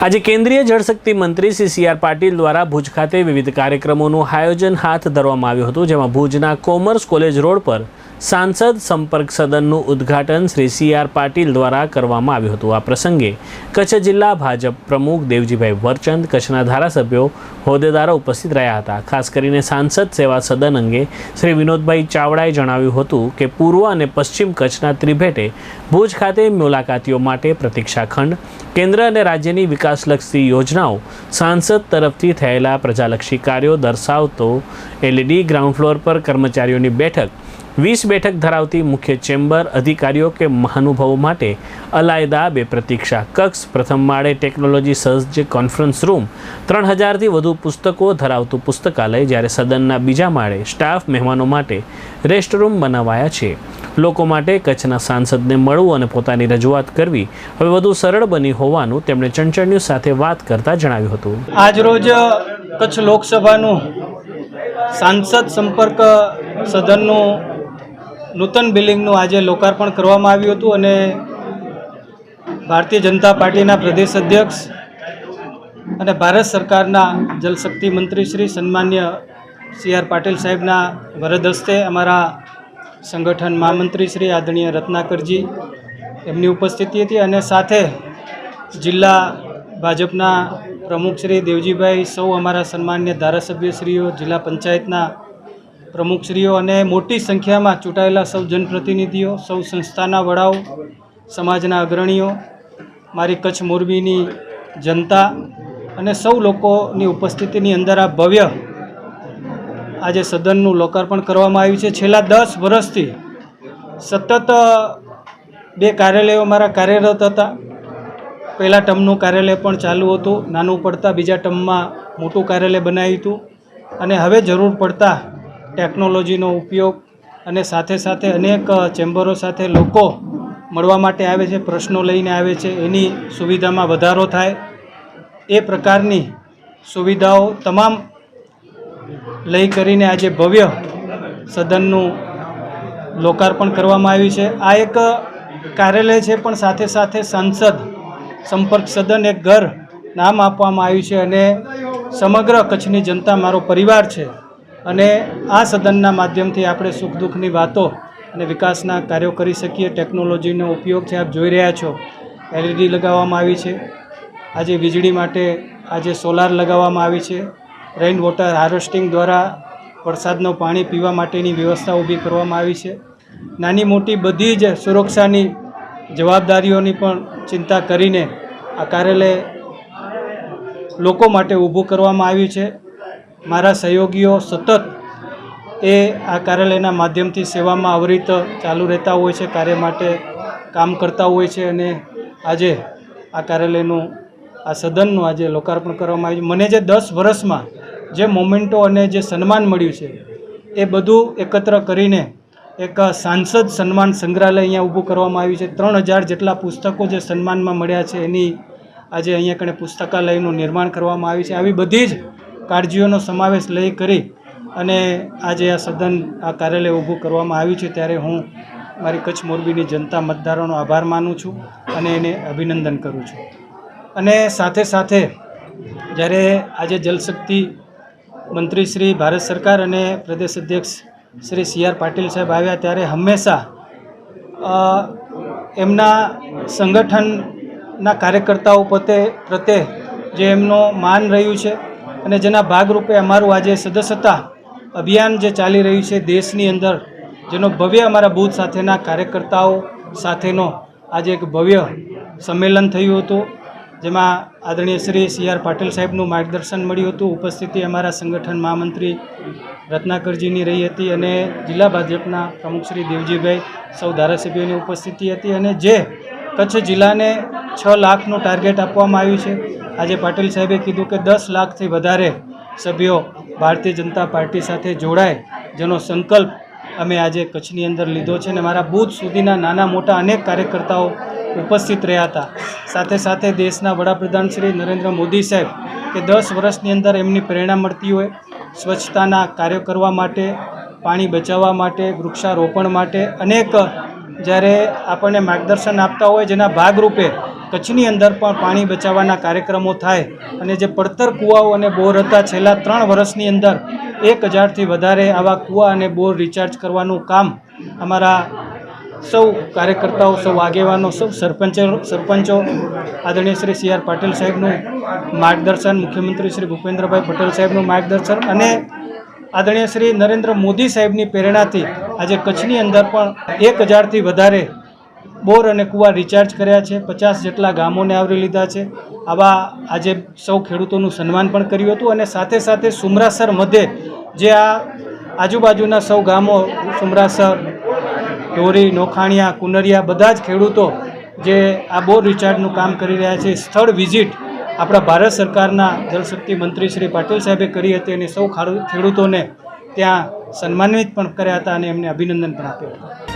આજે કેન્દ્રીય જળશક્તિ મંત્રી શ્રી સી આર પાટીલ દ્વારા ભુજ ખાતે વિવિધ કાર્યક્રમોનું આયોજન હાથ ધરવામાં આવ્યું હતું, જેમાં ભુજના કોમર્સ કોલેજ રોડ પર સાંસદ સંપર્ક સદનનું ઉદ્ઘાટન શ્રી સી આર પાટીલ દ્વારા કરવામાં આવ્યું હતું. આ પ્રસંગે કચ્છ જિલ્લા ભાજપ પ્રમુખ દેવજીભાઈ વરચંદ, કચ્છના ધારાસભ્યો, હોદ્દેદારો ઉપસ્થિત રહ્યા હતા. ખાસ કરીને સાંસદ સેવા સદન અંગે શ્રી વિનોદભાઈ ચાવડાએ જણાવ્યું હતું કે, પૂર્વ અને પશ્ચિમ કચ્છના ત્રિભેટે ભુજ ખાતે મુલાકાતીઓ માટે પ્રતીક્ષા ખંડ, કેન્દ્ર અને રાજ્યની વિકાસલક્ષી યોજનાઓ સાંસદ તરફથી થયેલા પ્રજાલક્ષી કાર્યો દર્શાવતો એલઈડી, ગ્રાઉન્ડ ફ્લોર પર કર્મચારીઓની બેઠક વીસ બેઠક ધરાવતી મુખ્ય ચેમ્બર અધિકારીઓ કે મહાનુભાવો માટે અલાયદા બે પ્રતીક્ષા. કક્ષ, પ્રથમ માળે ટેકનોલોજી સજ્જ કોન્ફરન્સ રૂમ. ત્રણ હજારથી વધુ પુસ્તકો ધરાવતું પુસ્તકાલય જ્યારે સદનના બીજા માળે સ્ટાફ મહેમાનો માટે રેસ્ટ રૂમ બનાવાયા છે. લોકો માટે કચ્છના સાંસદને મળવું અને પોતાની રજૂઆત કરવી હવે વધુ સરળ બની હોવાનું તેમણે ચંચળ સાથે વાત કરતા જણાવ્યું હતું. આજરોજ કચ્છ લોકસભાનું સાંસદ સંપર્ક સદનનું નૂતન બિલ્ડિંગનું આજે લોકાર્પણ કરવામાં આવ્યું હતું અને ભારતીય જનતા પાર્ટીના પ્રદેશ અધ્યક્ષ અને ભારત સરકારના જલશક્તિ મંત્રી શ્રી સન્માન્ય સી આર પાટીલ સાહેબના વરદ હસ્તે અમારા સંગઠન મહામંત્રી શ્રી આદરણીય રત્નાકરજી એમની ઉપસ્થિતિ હતી અને સાથે જિલ્લા ભાજપના પ્રમુખ શ્રી દેવજીભાઈ સૌ અમારા સન્માન્ય ધારાસભ્યશ્રીઓ, જિલ્લા પંચાયતના પ્રમુખશ્રીઓ અને મોટી સંખ્યામાં ચૂંટાયેલા સૌ જનપ્રતિનિધિઓ, સૌ સંસ્થાના વડાઓ, સમાજના અગ્રણીઓ, મારી કચ્છ મોરબીની જનતા અને સૌ લોકોની ઉપસ્થિતિની અંદર આ ભવ્ય આજે સદનનું લોકાર્પણ કરવામાં આવ્યું છે. છેલ્લા દસ વર્ષથી સતત બે કાર્યાલયો મારા કાર્યરત હતા. પહેલાં ટર્મનું કાર્યાલય પણ ચાલુ હતું, નાનું પડતા બીજા ટર્મમાં મોટું કાર્યાલય બનાવ્યું હતું. અને હવે જરૂર પડતા ટેકનોલોજીનો ઉપયોગ અને સાથે સાથે અનેક ચેમ્બરો સાથે લોકો મળવા માટે આવે છે, પ્રશ્નો લઈને આવે છે, એની સુવિધામાં વધારો થાય. એ પ્રકારની સુવિધાઓ તમામ લઈ કરીને આજે ભવ્ય સદનનું લોકાર્પણ કરવામાં આવ્યું છે. આ એક કાર્યાલય છે, પણ સાથે સાથે સાંસદ સંપર્ક સદન એક ઘર નામ આપવામાં આવ્યું છે અને સમગ્ર કચ્છની જનતા, મારો પરિવાર છે અને આ સદનના માધ્યમથી આપણે સુખ દુઃખની વાતો અને વિકાસના કાર્યો કરી શકીએ. ટેકનોલોજીનો ઉપયોગ છે, આપ જોઈ રહ્યા છો. એલઈડી લગાવવામાં આવી છે. આજે વીજળી માટે આજે સોલાર લગાવવામાં આવી છે. રેઇન વોટર હાર્વેસ્ટિંગ દ્વારા વરસાદનું પાણી પીવા માટેની વ્યવસ્થા ઊભી કરવામાં આવી છે. નાની મોટી બધી જ સુરક્ષાની જવાબદારીઓની પણ ચિંતા કરીને આ કાર્યાલય લોકો માટે ઊભું કરવામાં આવ્યું છે. મારા સહયોગીઓ સતત એ આ કાર્યાલયના માધ્યમથી સેવામાં અવિરત ચાલુ રહેતા હોય છે, કાર્ય માટે કામ કરતા હોય છે અને આજે આ કાર્યાલયનું, આ સદનનું આજે લોકાર્પણ કરવામાં આવ્યું મને જે દસ વર્ષમાં જે મોમેન્ટો અને જે સન્માન મળ્યું છે, એ બધું એકત્ર કરીને એક સાંસદ સન્માન સંગ્રહાલય અહીંયા ઊભું કરવામાં આવ્યું છે. ત્રણ હજાર જેટલા પુસ્તકો જે સન્માનમાં મળ્યા છે, એની આજે અહીંયા કણે પુસ્તકાલયનું નિર્માણ કરવામાં આવ્યું છે. આવી બધી જ કાળજીઓનો સમાવેશ લઈ કરી અને આજે આ સદન, આ કાર્યાલય ઊભું કરવામાં આવ્યું છે, ત્યારે હું મારી કચ્છ મોરબીની જનતા મતદારોનો આભાર માનું છું અને એને અભિનંદન કરું છું. અને સાથે સાથે જ્યારે આજે જલશક્તિ મંત્રી શ્રી ભારત સરકાર અને પ્રદેશ અધ્યક્ષ શ્રી સી આર પાટીલ સાહેબ આવ્યા ત્યારે હંમેશા એમના સંગઠનના કાર્યકર્તાઓ પોતે પ્રત્યે જે એમનો માન રહ્યું છે અને જેના ભાગરૂપે અમારું આજે સદસ્યતા અભિયાન જે ચાલી રહ્યું છે દેશની અંદર, જેનો ભવ્ય અમારા બૂથ સાથેના કાર્યકર્તાઓ સાથેનો આજે એક ભવ્ય સંમેલન થયું હતું, જેમાં આદરણીય શ્રી સી આર પાટીલ સાહેબનું માર્ગદર્શન મળ્યું હતું. ઉપસ્થિતિ અમારા સંગઠન મહામંત્રી રત્નાકરજીની રહી હતી અને જિલ્લા ભાજપના પ્રમુખ શ્રી દેવજીભાઈ, સૌ ધારાસભ્યોની ઉપસ્થિતિ હતી અને જે કચ્છ જિલ્લાને છ લાખનું ટાર્ગેટ આપવામાં આવ્યું છે. આજે પાટીલ સાહેબે કીધું કે દસ લાખથી વધારે સભ્યો ભારતીય જનતા પાર્ટી સાથે જોડાય, જેનો સંકલ્પ અમે આજે કચ્છની અંદર લીધો છે અને મારા બૂથ સુધીના નાના મોટા અનેક કાર્યકર્તાઓ ઉપસ્થિત રહ્યા હતા. સાથે સાથે દેશના વડાપ્રધાન શ્રી નરેન્દ્ર મોદી સાહેબ કે દસ વર્ષની અંદર એમની પ્રેરણા મળતી હોય, સ્વચ્છતાના કાર્યો કરવા માટે, પાણી બચાવવા માટે, વૃક્ષારોપણ માટે અનેક જ્યારે આપણને માર્ગદર્શન આપતા હોય જેના ભાગરૂપે કચ્છની અંદર પણ પાણી બચાવવાના કાર્યક્રમો થાય અને જે પડતર કૂવાઓ અને બોર હતા, છેલ્લા ત્રણ વર્ષની અંદર એક હજારથી વધારે આવા કૂવા અને બોર રિચાર્જ કરવાનું કામ અમારા સૌ કાર્યકર્તાઓ, સૌ આગેવાનો, સૌ સરપંચો સરપંચો, આદરણીય શ્રી સી આર પાટીલ સાહેબનું માર્ગદર્શન, મુખ્યમંત્રી શ્રી ભૂપેન્દ્રભાઈ પટેલ સાહેબનું માર્ગદર્શન અને આદરણીય શ્રી નરેન્દ્ર મોદી સાહેબની પ્રેરણાથી આજે કચ્છની અંદર પણ એક હજારથી વધારે બોર અને કૂવા રિચાર્જ કર્યા છે. પચાસ જેટલા ગામોને આવરી લીધા છે. આવા આજે સૌ ખેડૂતોનું સન્માન પણ કર્યું હતું અને સાથે સાથે સુમરાસર મધ્યે જે આ આજુબાજુના સૌ ગામો, સુમરાસર, ઢોરી, નોખાણિયા, કુનરિયા બધા જ ખેડૂતો જે આ બોર રિચાર્જનું કામ કરી રહ્યા છે. સ્થળ વિઝિટ આપણા ભારત સરકારના જલશક્તિ મંત્રી શ્રી પાટીલ સાહેબે કરી હતી અને સૌ ખેડૂતોને ત્યાં સન્માનિત પણ કર્યા હતા અને એમને અભિનંદન પણ આપ્યું હતું.